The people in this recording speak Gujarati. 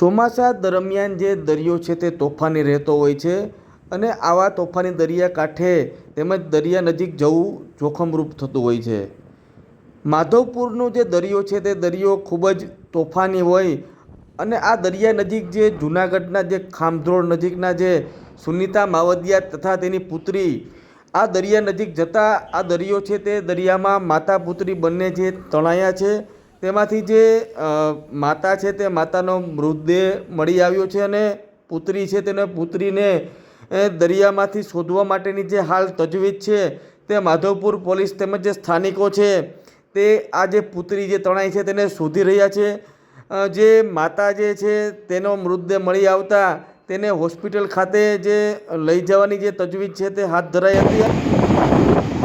ચોમાસા દરમિયાન જે દરિયો છે તે તોફાની રહેતો હોય છે અને આવા તોફાની દરિયાકાંઠે તેમજ દરિયા નજીક જવું જોખમરૂપ થતું હોય છે. માધવપુરનો જે દરિયો છે તે દરિયો ખૂબ જ તોફાની હોય અને આ દરિયા નજીક જે જૂનાગઢના જે ખામધ્રોળ નજીકના જે સુનિતા માવદિયા તથા તેની પુત્રી આ દરિયા નજીક જતાં આ દરિયો છે તે દરિયામાં માતા પુત્રી બંને જે તણાયા છે તેમાંથી જે માતા છે તે માતાનો મૃતદેહ મળી આવ્યો છે અને પુત્રી છે તેને પુત્રીને દરિયામાંથી શોધવા માટેની જે હાલ તજવીજ છે તે માધવપુર પોલીસ તેમજ જે સ્થાનિકો છે તે આ જે પુત્રી જે તણાઈ છે તેને શોધી રહ્યા છે. જે માતા જે છે તેનો મૃતદેહ મળી આવતા તેને હોસ્પિટલ ખાતે જે લઈ જવાની જે તજવીજ છે તે હાથ ધરાઈ હતી.